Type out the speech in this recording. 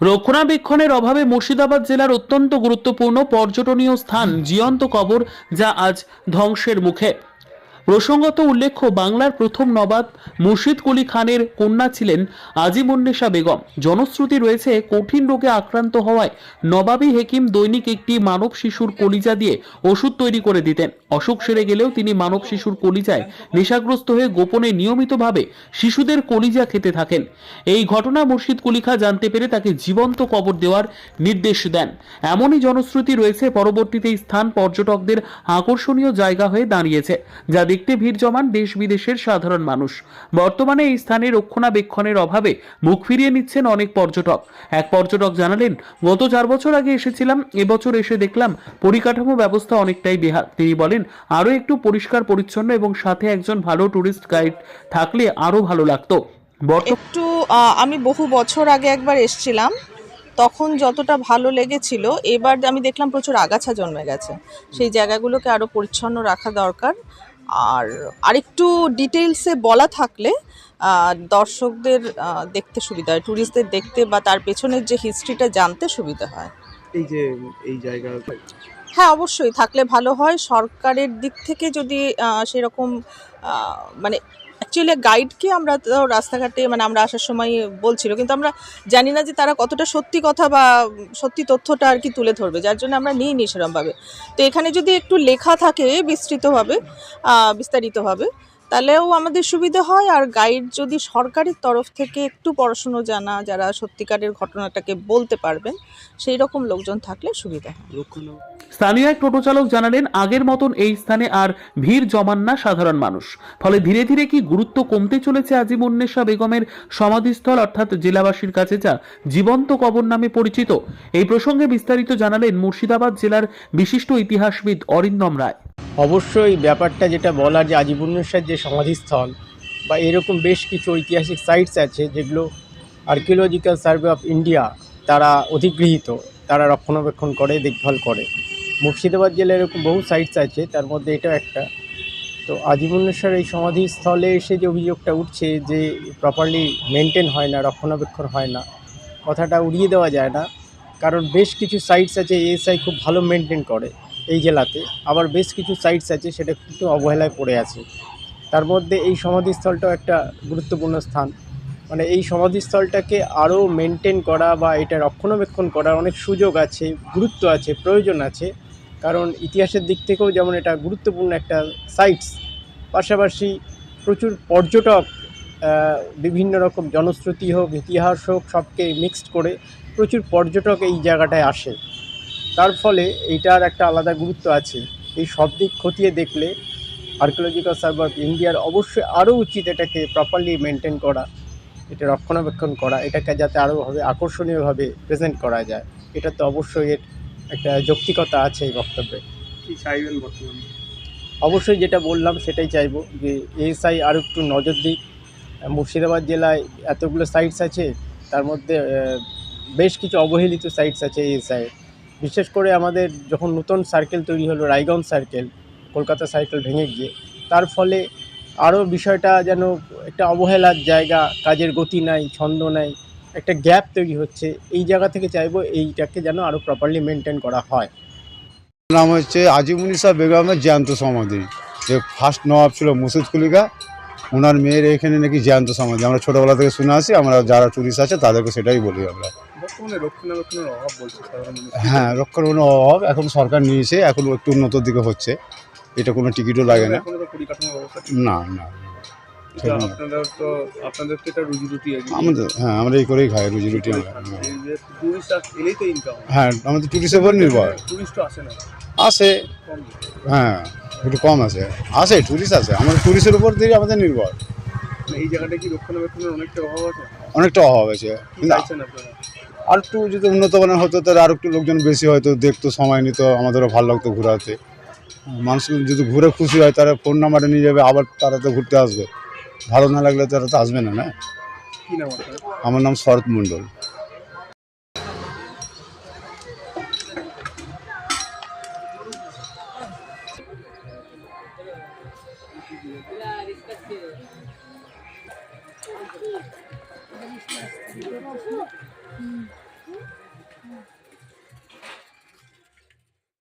রক্ষণাবেক্ষণের অভাবে মুর্শিদাবাদ জেলার অত্যন্ত গুরুত্বপূর্ণ পর্যটনীয় স্থান জিয়ন্ত কবর যা আজ ধ্বংসের মুখে। প্রসঙ্গত উল্লেখ্য, বাংলার প্রথম নবাব মুর্শিদ কুলি খানের কন্যা ছিলেন আজিমুন্নেশা বেগম। জনশ্রুতি রয়েছে, কঠিন রোগে আক্রান্ত হওয়ায় নবাবী হেকিম দৈনিক একটি মানব শিশুর কলিজা দিয়ে ওষুধ তৈরি করে দিতেন। অসুখ সেরে গেলেও তিনি মানব শিশুর কলিজায় নেশাগ্রস্ত হয়ে গোপনে নিয়মিতভাবে শিশুদের কলিজা খেতে থাকেন। এই ঘটনা মুর্শিদ কুলিখা জানতে পেরে তাকে জীবন্ত কবর দেওয়ার নির্দেশ দেন। এমনই জনশ্রুতি রয়েছে, পরবর্তীতে স্থান পর্যটকদের আকর্ষণীয় জায়গা হয়ে দাঁড়িয়েছে, যা দেখতে ভিড় জমান দেশ বিদেশের সাধারণ মানুষ। বর্তমানে এই স্থানে রক্ষণাবেক্ষণের অভাবে মুখ ফিরিয়ে নিচ্ছেন অনেক পর্যটক। এক পর্যটক জানালেন, গত চার বছর আগে এসেছিলাম, এবছর এসে দেখলাম পরিকাঠামো ব্যবস্থা অনেকটাই বেহাল। তিনি বলেন, আরও একটু পরিষ্কার, পরিচ্ছন্ন এবং সাথে একজন ভালো টুরিস্ট গাইড থাকলে আরও ভালো লাগতো। একটু আমি বহু বছর আগে একবার এসছিলাম, তখন যতটা ভালো লেগেছিল, এবার আমি দেখলাম প্রচুর আগাছা জন্মে গেছে। সেই জায়গাগুলোকে আরও পরিচ্ছন্ন রাখা দরকার। আর আরেকটু ডিটেলসে বলা থাকলে দর্শকদের দেখতে সুবিধা হয় ট্যুরিস্টদের দেখতে বা তার পেছনের যে হিস্ট্রিটা জানতে সুবিধা হয়। এই যে এই জায়গা হ্যাঁ অবশ্যই। থাকলে ভালো হয়। সরকারের দিক থেকে যদি সেরকম মানে অ্যাকচুয়ালি গাইডকে আমরা তো রাস্তাঘাটে মানে আমরা আসার সময় বলছিল, কিন্তু আমরা জানি না যে তারা কতটা সত্যি কথা বা সত্যি তথ্যটা আর কি তুলে ধরবে, যার জন্য আমরা নিই সেরমভাবে। তো এখানে যদি একটু লেখা থাকে বিস্তৃতভাবে বিস্তারিতভাবে তাহলেও আমাদের সুবিধা হয় আর গাইড যদি সরকারের তরফ থেকে একটু পড়াশুনো জানা, যারা সত্যিকারের ঘটনাটাকে বলতে পারবেন, সেই রকম লোকজন থাকলে সুবিধা হয়। স্থানীয় এক টোটো চালক জানালেন, আগের মতন এই স্থানে আর ভিড় জমান না সাধারণ মানুষ। ফলে ধীরে ধীরে কি গুরুত্ব কমতে চলেছে আজিমুন্নেশা বেগমের সমাধিস্থল, অর্থাৎ জেলাবাসীর কাছে যা জীবন্ত কবর নামে পরিচিত? এই প্রসঙ্গে বিস্তারিত জানালেন মুর্শিদাবাদ জেলার বিশিষ্ট ইতিহাসবিদ অরিন্দম রায়। অবশ্যই ব্যাপারটা যেটা বলার যে আজিবুন্নেশ্বর যে সমাধিস্থল বা এরকম বেশ কিছু ঐতিহাসিক সাইটস আছে যেগুলো আর্কিওলজিক্যাল সার্ভে অফ ইন্ডিয়া তারা অধিগৃহীত, তারা রক্ষণাবেক্ষণ করে, দেখভাল করে। মুর্শিদাবাদ জেলায় এরকম বহু সাইটস আছে, তার মধ্যে এটাও একটা। তো আজিবুন্নেশ্বর এই সমাধিস্থলে এসে যে অভিযোগটা উঠছে যে প্রপারলি মেনটেন হয় না, রক্ষণাবেক্ষণ হয় না, কথাটা উড়িয়ে দেওয়া যায় না। কারণ বেশ কিছু সাইটস আছে এএসআই খুব ভালো মেনটেন করে। এই জেলাতে। আবার বেশ কিছু সাইটস আছে সেটা কিন্তু অবহেলায় পড়ে আছে। তার মধ্যে এই সমাধিস্থলটাও একটা গুরুত্বপূর্ণ স্থান। মানে এই সমাধিস্থলটাকে আরও মেনটেন করা বা এটা রক্ষণাবেক্ষণ করার অনেক সুযোগ আছে, গুরুত্ব আছে, প্রয়োজন আছে। কারণ ইতিহাসের দিক থেকেও যেমন এটা গুরুত্বপূর্ণ একটা সাইটস পাশাপাশি প্রচুর পর্যটক বিভিন্ন রকম জনশ্রুতি হোক, ইতিহাস হোক, সবকে মিক্সড করে প্রচুর পর্যটক এই জায়গাটায় আসে। তার ফলে এইটার একটা আলাদা গুরুত্ব আছে। এই সব দিক খতিয়ে দেখলে আর্কিওলজিক্যাল সার্ভে অফ ইন্ডিয়ার অবশ্যই আরও উচিত এটাকে প্রপারলি মেনটেন করা এটা রক্ষণাবেক্ষণ করা এটাকে যাতে আরোভাবে আকর্ষণীয়ভাবে প্রেজেন্ট করা যায়। এটা তো অবশ্যই এর একটা যৌক্তিকতা আছে এই বক্তব্যে। কি চাইবেন বর্তমানে? অবশ্যই যেটা বললাম সেটাই চাইব যে এএসআই আরও একটু নজর দিক। মুর্শিদাবাদ জেলায় এতগুলো সাইটস আছে তার মধ্যে বেশ কিছু অবহেলিত সাইটস আছে এএসআই বিশেষ করে আমাদের যখন নতুন সার্কেল তৈরি হলো, রায়গঞ্জ সার্কেল কলকাতা সার্কেল ভেঙে গিয়ে, তার ফলে আরও বিষয়টা যেন একটা অবহেলার জায়গা, কাজের গতি নাই, ছন্দ নাই, একটা গ্যাপ তৈরি হচ্ছে, এই জায়গা থেকে চাইব এইটাকে যেন আরও প্রপারলি মেনটেন করা হয়। নাম হচ্ছে আজিমুনিসা বেগমের জ্যান্ত সমাধি। যে ফার্স্ট নবাব ছিল মুর্শিদ কুলিকা ওনার মেয়ের এখানে নাকি জ্যান্ত সমাধি। আমরা ছোটোবেলা থেকে শুনে আসি, আমরা যারা টুরিস্ট আছে, তাদেরকে সেটাই বলি আমরা। বর্তমানে রক্ষণাবেক্ষণের অভাব বলছে সাধারণ হ্যাঁ রক্ষণাবেক্ষণ অভাব এখন সরকার নিয়েছে এখন একটু উন্নতর দিকে হচ্ছে। এটা কোনো টিকিটও লাগে না। না না আমাদের হ্যাঁ আমরা এই করেই খাই রুজি রুটি হ্যাঁ। আমাদের টুরিস্টের উপর নির্ভর। আসে হ্যাঁ একটু কম আছে আসে টুরিস্ট আছে আমাদের টুরিস্টের উপর দিয়ে আমাদের নির্ভর। মানে এই জায়গাটা কি রক্ষণাবেক্ষণের অনেকটা অভাব আছে? অনেকটা অভাব আছে। আর একটু যদি উন্নত মানের হতো তাহলে আর একটু লোকজন বেশি হয়তো দেখতো সময় নিত আমাদেরও ভালো লাগতো ঘোরাতে। মানুষ যদি ঘুরে খুশি হয় তারা ফোন নাম্বারে নিয়ে যাবে আবার তারা তো ঘুরতে আসবে। ভালো না লাগলে তারা তো আসবে না না? আমার নাম আপনার? আমার 嗯。嗯嗯